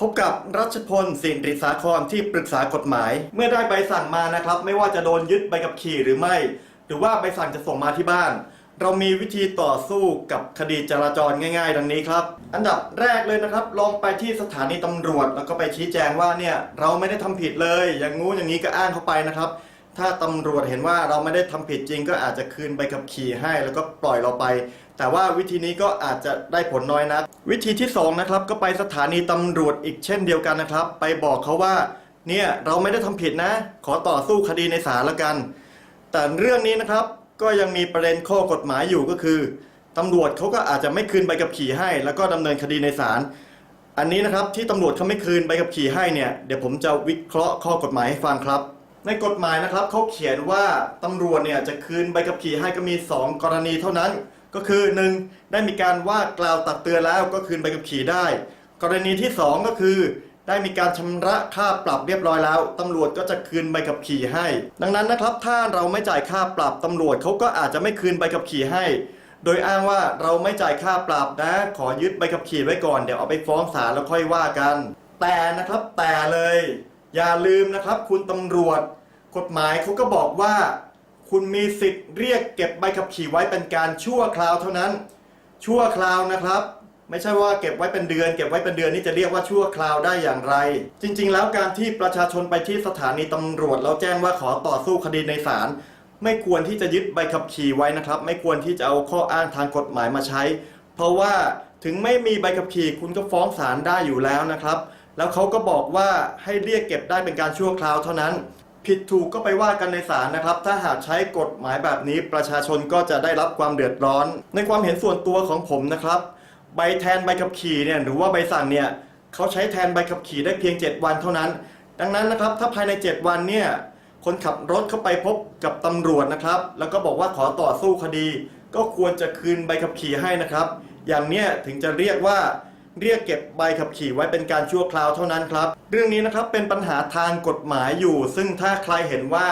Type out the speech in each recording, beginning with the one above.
พบกับรัชพลสินริสาครที่ปรึกษากฎหมาย เมื่อได้ใบสั่งมานะครับ ไม่ว่าจะโดนยึดใบกับขี่หรือไม่ หรือว่าใบสั่งจะส่งมาที่บ้าน เรามีวิธีต่อสู้กับคดีจราจรง่าย ๆ ดังนี้ครับ อันดับแรกเลยนะครับ ลองไปที่สถานีตำรวจ แล้วก็ไปชี้แจงว่าเนี่ยเราไม่ได้ทำผิดเลย อย่างงู้นอย่างนี้ก็อ้างเข้าไปนะครับ ถ้าตำรวจเห็นว่าเราไม่ได้ทำผิดจริง ก็อาจจะคืนใบขับขี่ให้ แล้วก็ปล่อยเราไป แต่ว่าวิธีนี้ก็อาจจะได้ผลน้อยนะวิธีที่สองนะครับก็ไปสถานีตำรวจอีกเช่นเดียวกันนะครับ ไปบอกเขาว่าเนี่ยเราไม่ได้ทำผิดนะ ขอต่อสู้คดีในศาลละกัน แต่เรื่องนี้นะครับก็ยังมีประเด็นข้อกฎหมายอยู่ก็คือตำรวจเขาก็อาจจะไม่คืนใบขับขี่ให้ แล้วก็ดำเนินคดีในศาลอันนี้นะครับที่ตำรวจเขาไม่คืนใบขับขี่ให้เนี่ยเดี๋ยวผมจะวิเคราะห์ข้อกฎหมายให้ฟังครับ ในกฎหมายนะครับเขาเขียนว่าตำรวจเนี่ยจะคืนใบขับขี่ให้ก็มี 2 กรณีเท่านั้น ก็คือ 1. ได้มีการว่ากล่าวตักเตือนแล้วก็คืนใบขับขี่ได้ กรณีที่ 2 ก็คือ ได้มีการชำระค่าปรับเรียบร้อยแล้วตำรวจก็จะคืนใบขับขี่ให้ ดังนั้นนะครับถ้าเราไม่จ่ายค่าปรับตำรวจเขาก็อาจจะไม่คืนใบขับขี่ให้ โดยอ้างว่าเราไม่จ่ายค่าปรับนะ ขอยึดใบขับขี่ไว้ก่อนเดี๋ยวเอาไปฟ้องศาลแล้วค่อยว่ากัน แต่นะครับแต่เลย อย่าลืมนะครับ คุณตำรวจ กฎหมายเขาก็บอกว่า คุณมีสิทธิ์เรียกเก็บใบขับขี่ไว้เป็นการชั่วคราวเท่านั้น ชั่วคราวนะครับ ไม่ใช่ว่าเก็บไว้เป็นเดือนเก็บไว้เป็นเดือนนี่จะเรียกว่าชั่วคราวได้อย่างไร จริง ๆ แล้วการที่ประชาชนไปที่สถานีตำรวจแล้วแจ้งว่าขอต่อสู้คดีในศาลไม่ควรที่จะยึดใบขับขี่ไว้นะครับ ไม่ควรที่จะเอาข้ออ้างทางกฎหมายมาใช้ เพราะว่าถึงไม่มีใบขับขี่คุณก็ฟ้องศาลได้อยู่แล้วนะครับ แล้วเขาก็บอกว่าให้เรียกเก็บได้เป็นการชั่วคราวเท่านั้น ผิดถูกก็ไปว่ากันในศาลนะครับ ถ้าหากใช้กฎหมายแบบนี้ประชาชนก็จะได้รับความเดือดร้อน ในความเห็นส่วนตัวของผมนะครับ ใบแทนใบขับขี่เนี่ยหรือว่าใบสั่งเนี่ยเขาใช้แทนใบขับขี่ได้เพียง 7 วันเท่านั้น ดังนั้นนะครับถ้าภายใน 7 วันเนี่ยคนขับรถเข้าไปพบกับตำรวจนะครับ แล้วก็บอกว่าขอต่อสู้คดี ก็ควรจะคืนใบขับขี่ให้นะครับ อย่างเนี้ยถึงจะเรียกว่า เรียกเก็บใบขับขี่ไว้เป็นการชั่วคราวเท่านั้นครับ เรื่องนี้นะครับเป็นปัญหาทางกฎหมายอยู่ ซึ่งถ้าใครเห็นว่า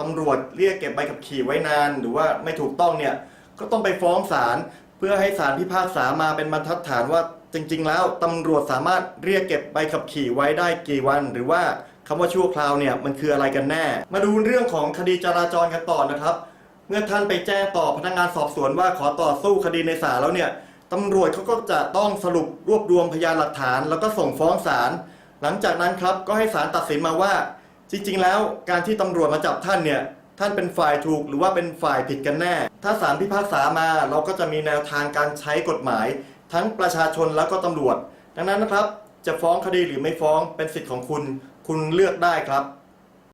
ตำรวจเรียกเก็บใบขับขี่ไว้นาน หรือว่าไม่ถูกต้องเนี่ยก็ต้องไปฟ้องศาลเพื่อให้ศาลพิพากษามาเป็นบรรทัดฐานว่าจริง ๆ แล้วตำรวจสามารถเรียกเก็บใบขับขี่ไว้ได้กี่วัน หรือว่าคำว่าชั่วคราวเนี่ยมันคืออะไรกันแน่ มาดูเรื่องของคดีจราจรกันต่อนะครับ เมื่อท่านไปแจ้งต่อพนักงานสอบสวนว่าขอต่อสู้คดีในศาลแล้วเนี่ย ตำรวจเขาก็จะต้องสรุปรวบรวมพยานหลักฐาน แล้วก็ส่งฟ้องศาลหลังจากนั้นครับก็ให้ศาลตัดสินมาว่า จริง ๆ แล้วการที่ตำรวจมาจับท่านเนี่ยท่านเป็นฝ่ายถูกหรือว่าเป็นฝ่ายผิดกันแน่ ถ้าศาลพิพากษามาเราก็จะมีแนวทางการใช้กฎหมาย ทั้งประชาชนแล้วก็ตำรวจ ดังนั้นนะครับ จะฟ้องคดีหรือไม่ฟ้องเป็นสิทธิ์ของคุณ คุณเลือกได้ครับ